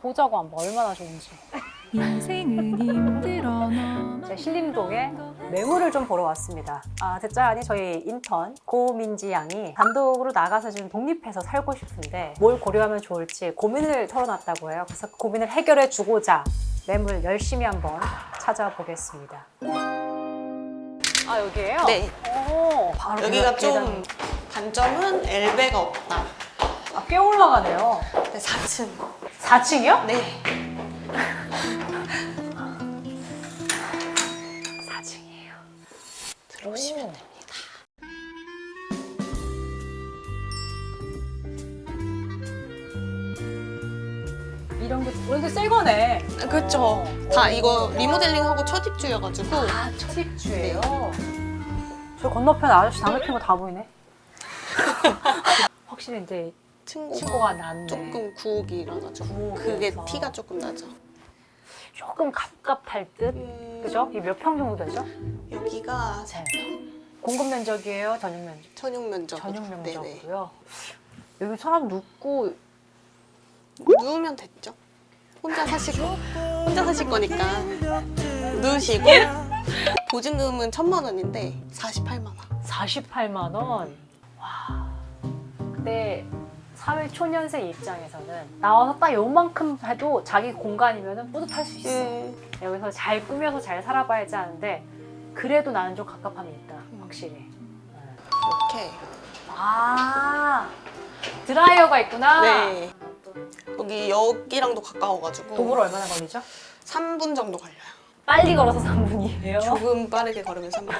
보자고 한번 얼마나 좋은지. 인생은 힘들어 제 신림동에 매물을 좀 보러 왔습니다. 아, 듣자 하니 저희 인턴 고민지 양이 단독으로 나가서 좀 독립해서 살고 싶은데 뭘 고려하면 좋을지 고민을 털어놨다고 해요. 그래서 그 고민을 해결해 주고자 매물 열심히 한번 찾아보겠습니다. 아, 여기에요? 네. 오, 바로 여기가 계단- 좀 단점은 엘베가 없다. 아, 꽤 올라가네요. 네, 4층. 4층이요? 네. 4층이에요. 들어오시면 됩니다. 이런 게 완전 새 거네. 그렇죠. 다 이거 리모델링하고 첫 입주여가지고 아, 첫 입주예요. 저 건너편 아저씨 담배 피는 거 다 보이네. 확실히 이제 친구가, 친구가 낫네. 조금 구옥이라가지고 구옥이어서. 그게 티가 조금 나죠. 조금 갑갑할 듯. 음, 그죠? 이몇평 정도 되죠? 여기가 네. 공급 면적이에요? 전용 면적? 전용 면적. 전용. 면적이고요. 여기 사람 눕고 누우면 됐죠. 혼자 사시고 혼자 사실 거니까 누우시고 보증금은 천만 원인데 48만 원. 48만 원. 와. 근데 사회 초년생 입장에서는 나와서 딱 요만큼 해도 자기 공간이면 뿌듯할 수 있어. 음, 여기서 잘 꾸며서 잘 살아봐야지 하는데 그래도 나는 좀 갑갑함이 있다. 확실히. 이렇게. 아 드라이어가 있구나. 네. 여기 여기랑도 가까워가지고 도보로 얼마나 걸리죠? 3분 정도 걸려요. 빨리 걸어서 3분이에요. 조금 빠르게 걸으면 3분.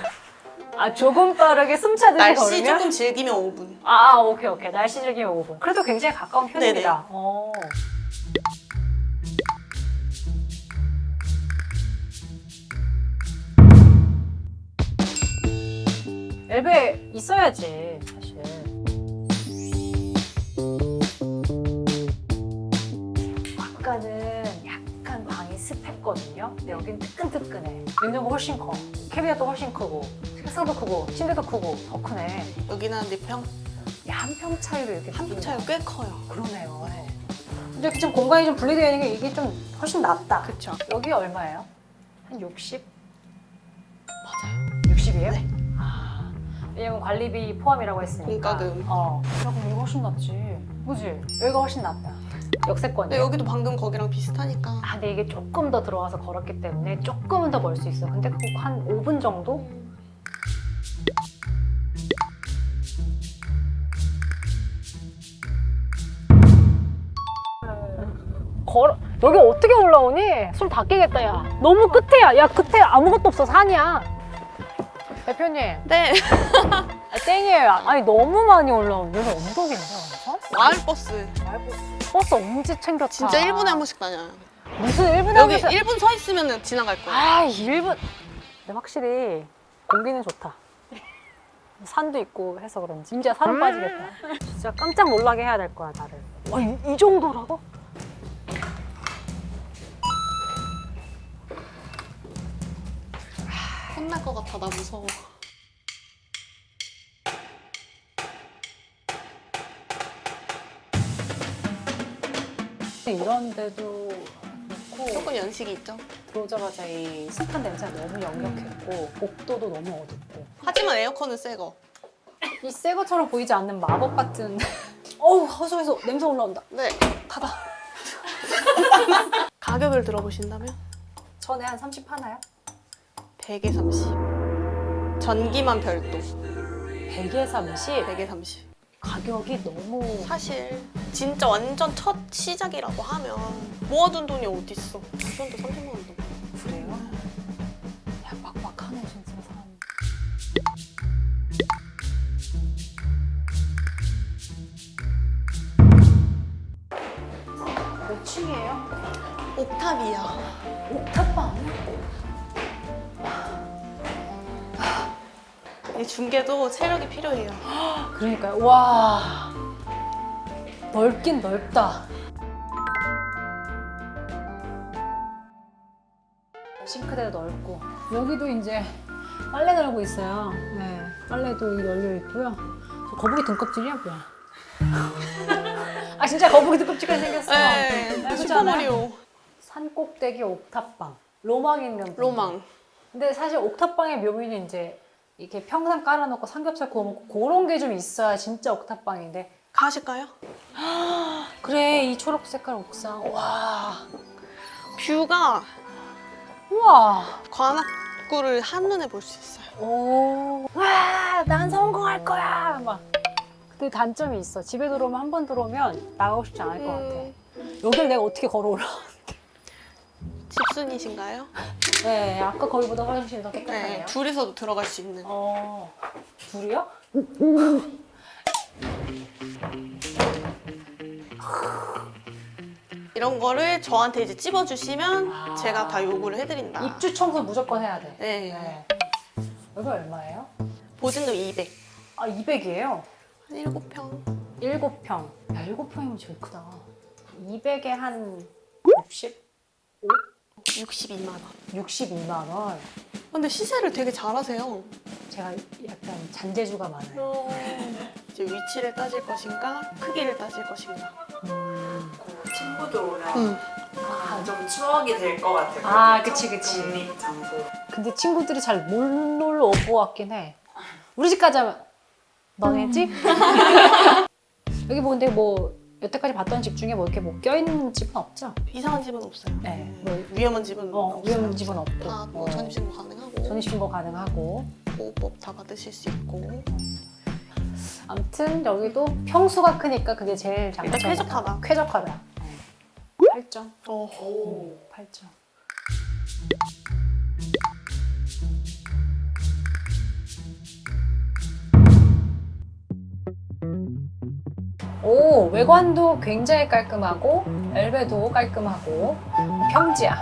아 조금 빠르게 숨차듯이 날씨 걸으면? 조금 즐기면 5분. 아 오케이 오케이 날씨 즐기면 5분. 그래도 굉장히 가까운 편입니다. 어. 엘베 있어야지 사실. 아까는 약간 방이 습했거든요. 근데 여긴 뜨끈뜨끈해. 냉장고 훨씬 커. 캐비넷도 훨씬 크고 책상도 크고 침대도 크고 더 크네. 여기는 한 4평? 한 평 차이로 이렇게 한 평 느끼는 차이가 꽤 커요. 그러네요. 근데 이렇게 좀 공간이 좀 분리되어 있는 게 이게 좀 훨씬 낫다. 그쵸. 여기 얼마예요? 한 60? 맞아요. 60이에요? 네. 아, 왜냐면 관리비 포함이라고 했으니까. 공과금. 어. 야, 그럼 이거 훨씬 낫지. 그지? 여기가 훨씬 낫다. 역세권이야. 근데 여기도 방금 거기랑 비슷하니까. 아, 근데 이게 조금 더 들어와서 걸었기 때문에 조금은 더 멀 수 있어. 근데 그거 한 5분 정도? 걸어 여기 어떻게 올라오니? 술 다 깨겠다 야. 너무 끝에야. 야 끝에 아무것도 없어. 산이야. 대표님. 네. 아, 땡이에요. 아니 너무 많이 올라오는 여기 언덕인데 완전? 마을 버스. 버스. 언제 챙겼다. 진짜 1분에 한 번씩 다녀요. 무슨 1분에 한 여기 번씩? 1분 서 있으면 지나갈 거예요. 아 1분. 근데 확실히 공기는 좋다. 산도 있고 해서 그런지. 진짜 산 빠지겠다. 진짜 깜짝 놀라게 해야 될 거야 나를. 와, 이, 이 정도라고? 혼날 것 같아. 나 무서워. 이런 데도 있고 조금 연식이 있죠. 들어오자마자 이 습한 냄새가 너무 역력했고 복도도 너무 어둡고 하지만 에어컨은 새 거. 이 새 것처럼 보이지 않는 마법 같은 어우 허수에서 냄새 올라온다 네. 닫아 가격을 들어보신다면 전에 한 30 하나요? 100에 30. 전기만 별도. 100에 30 100에 30. 가격이 너무 사실 진짜 완전 첫 시작이라고 하면 모아둔 돈이 어딨어. 그런데 30만 원 넘어. 그래요? 야 빡빡하네 진짜 사람 몇 층이에요? 옥탑이야. 옥탑방 이 중계도 체력이 필요해요. 그러니까요 와 넓긴 넓다 싱크대도 넓고 여기도 이제 빨래 널고 있어요 네 빨래도 열려 있고요 저 거북이 등껍질이야 뭐야 아 진짜 거북이도 끔찍하게 생겼어. 네, 그렇잖아. 슈퍼마리오 산 꼭대기 옥탑방. 로망 있는 분. 로망. 근데 사실 옥탑방의 묘미는 이제 이렇게 평상 깔아놓고 삼겹살 구워 먹고 그런 게 좀 있어야 진짜 옥탑방인데. 가실까요? 그래 이 초록 색깔 옥상. 와. 뷰가 우와. 관악구를 한눈에 볼 수 있어요. 오. 와, 난 성공할 거야. 막. 그 단점이 있어. 집에 들어오면 한 번 들어오면 나가고 싶지 않을 것 음, 같아. 여기를 내가 어떻게 걸어올라? 집순이신가요? 네, 아까 거기보다 훨씬 더 깨끗하네요. 네, 둘이서도 들어갈 수 있는. 어, 둘이요? 이런 거를 저한테 이제 찝어주시면 아. 제가 다 요구를 해드린다. 입주 청소 무조건 해야 돼. 네. 네. 여기 얼마예요? 보증금 200. 아, 200이에요. 한 7평. 7평. 야, 7평이면 제일 크다. 200에 한 60? 62만 원. 62만 원. 근데 시세를 되게 잘하세요. 제가 약간 잔재주가 많아요. 이제 위치를 따질 것인가, 크기를 따질 것인가. 음. 친구들 오면 음. 아, 좀 추억이 될 것 같아. 아, 그 그치, 그치. 장소. 근데 친구들이 잘 못 놀러 올 것 같긴 해. 우리 집까지 하면 너네 집? 여기 뭐 근데 뭐 여태까지 봤던 집 중에 뭐 이렇게 뭐 껴있는 집은 없죠? 이상한 집은 없어요. 네. 뭐 위험한 집은 어, 없어요. 위험한 집은 없고. 다 뭐 어, 전입신고 가능하고 전입신고 가능하고. 보호법 다 받으실 수 있고 아무튼 여기도 평수가 크니까 그게 제일 장점. 일단 쾌적하다. 쾌적하다. 8점. 어. 오, 8점. 오, 외관도 굉장히 깔끔하고, 엘베도 깔끔하고, 평지야.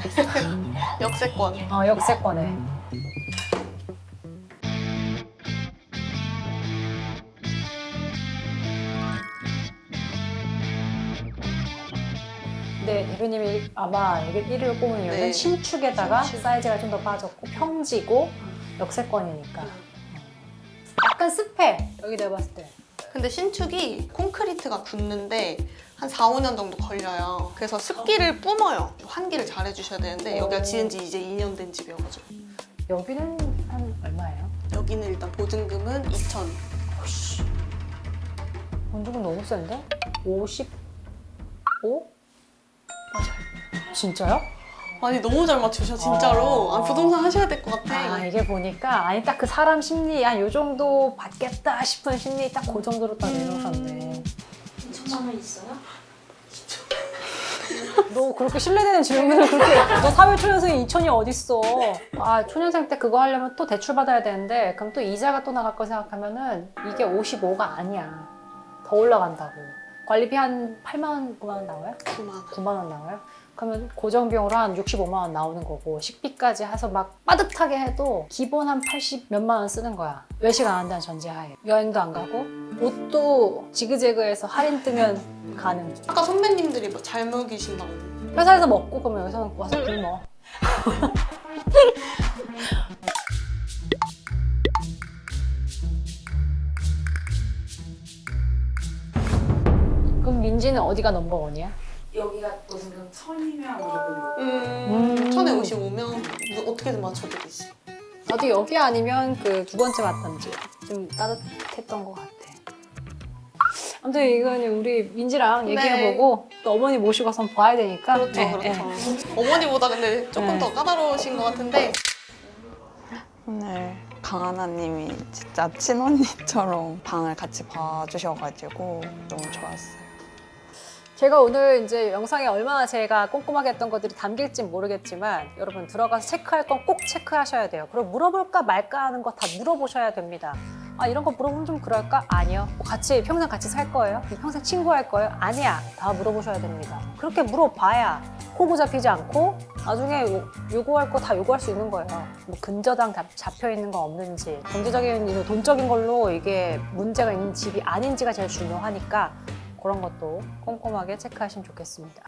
역세권 어, 역세권에. 네, 대표님이 아마 이게 1위를 꼽은 이유는 네. 신축에다가 신축. 사이즈가 좀 더 빠졌고 평지고 역세권이니까. 약간 습해, 여기 내가 봤을 때. 근데 신축이 콘크리트가 굳는데 한 4, 5년 정도 걸려요 그래서 습기를 뿜어요 환기를 잘 해주셔야 되는데 여기가 오. 지은 지 이제 2년 된 집이어가지고 여기는 한 얼마예요? 여기는 일단 보증금은 2천 오씨. 원주금 너무 센데? 55? 맞아요 진짜요? 아니 너무 잘 맞추셔 진짜로 어. 아, 부동산 하셔야 될 것 같아 아 이게 보니까 아니 딱 그 사람 심리 한 요 정도 받겠다 싶은 심리 딱 그 정도로 딱 내려오셨네. 2천만 원 있어요? 너 그렇게 신뢰되는 질문을 그렇게 너 사회 초년생이 2천이 어딨어? 아 초년생 때 그거 하려면 또 대출 받아야 되는데 그럼 또 이자가 또 나갈 거 생각하면은 이게 55가 아니야. 더 올라간다고. 관리비 한 8만 원, 9만 원 나와요? 9만 원 9만 원 나와요? 그러면 고정 비용으로 한 65만 원 나오는 거고 식비까지 해서 막 빠듯하게 해도 기본 한 80 몇만 원 쓰는 거야. 외식 안 한다는 전제하에 여행도 안 가고 옷도 지그재그해서 할인 뜨면 가능. 아까 선배님들이 뭐잘 먹이신다고 회사에서 먹고 그러면 여기서 와서 굶어. 그럼 민지는 어디가 넘버원이야? 여기가 보증금 천이면 무조건 여기. 음, 음. 천에 오시면 어떻게든 맞춰드리지 나도 여기 아니면 그 두 번째 왔던지 좀 따뜻했던 것 같아. 아무튼 이건 우리 민지랑 네. 얘기해보고 또 어머니 모시고 가서 한번 봐야 되니까. 그렇죠 네, 그렇죠 네. 어머니보다 근데 조금 네. 더 까다로우신 것 같은데 오늘 강하나님이 진짜 친언니처럼 방을 같이 봐주셔가지고 너무 좋았어요. 제가 오늘 이제 영상에 얼마나 제가 꼼꼼하게 했던 것들이 담길지 모르겠지만 여러분 들어가서 체크할 건 꼭 체크하셔야 돼요. 그리고 물어볼까 말까 하는 거 다 물어보셔야 됩니다. 아 이런 거 물어보면 좀 그럴까? 아니요. 뭐 같이 평생 같이 살 거예요? 평생 친구할 거예요? 아니야. 다 물어보셔야 됩니다. 그렇게 물어봐야 호구 잡히지 않고 나중에 요- 요구할 거 다 요구할 수 있는 거예요. 뭐 근저당 잡- 잡혀 있는 거 없는지 경제적인 돈적인 걸로 이게 문제가 있는 집이 아닌지가 제일 중요하니까 그런 것도 꼼꼼하게 체크하시면 좋겠습니다.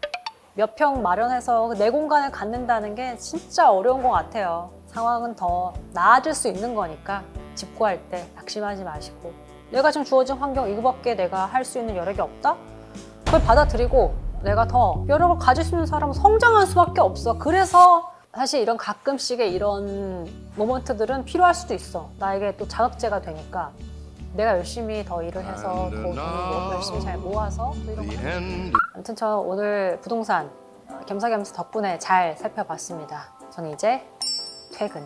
몇 평 마련해서 내 공간을 갖는다는 게 진짜 어려운 것 같아요. 상황은 더 나아질 수 있는 거니까 집 구할 때 낙심하지 마시고 내가 지금 주어진 환경 이거밖에 내가 할 수 있는 여력이 없다? 그걸 받아들이고 내가 더걸 가질 수 있는 사람은 성장할 수밖에 없어. 그래서 사실 이런 가끔씩의 이런 모먼트들은 필요할 수도 있어. 나에게 또 자극제가 되니까 내가 열심히 더 일을 해서 더 돈을 모- 열심히 잘 모아서 또 이런 거. 아무튼 저 오늘 부동산 겸사겸사 덕분에 잘 살펴봤습니다. 저는 이제 퇴근.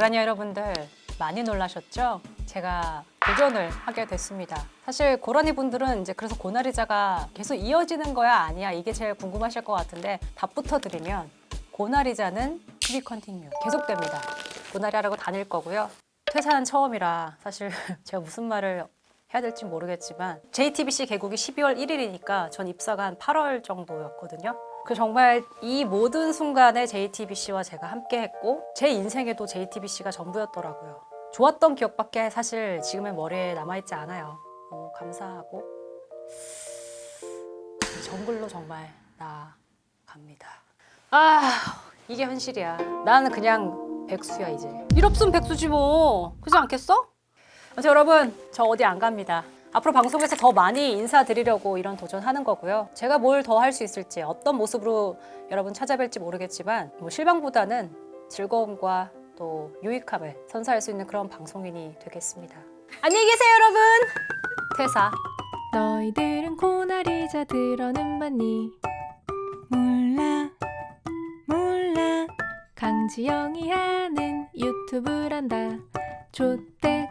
고라니 여러분들 많이 놀라셨죠? 제가 도전을 하게 됐습니다. 사실 고라니 분들은 이제 그래서 고나리자가 계속 이어지는 거야 아니야 이게 제일 궁금하실 것 같은데 답부터 드리면 고나리자는 투비 컨티뉴 계속됩니다. 고나리하라고 다닐 거고요. 퇴사는 처음이라 사실 제가 무슨 말을 해야 될지 모르겠지만 JTBC 개국이 12월 1일이니까 전 입사가 한 8월 정도였거든요. 그 정말 이 모든 순간에 JTBC와 제가 함께 했고 제 인생에도 JTBC가 전부였더라고요. 좋았던 기억밖에 사실 지금의 머리에 남아있지 않아요. 너무 감사하고 이 정글로 정말 나갑니다. 아 이게 현실이야. 나는 그냥 백수야 이제. 일 없으면 백수지 뭐. 그렇지 않겠어? 여러분 저 어디 안 갑니다. 앞으로 방송에서 더 많이 인사드리려고 이런 도전하는 거고요. 제가 뭘 더 할 수 있을지 어떤 모습으로 여러분 찾아뵐지 모르겠지만 뭐 실망보다는 즐거움과 또 유익함을 선사할 수 있는 그런 방송인이 되겠습니다. 안녕히 계세요 여러분. 퇴사. 너희들은 고나리 자 들어는 봤니? 몰라 몰라 강지영이 하는 유튜브란다 좆대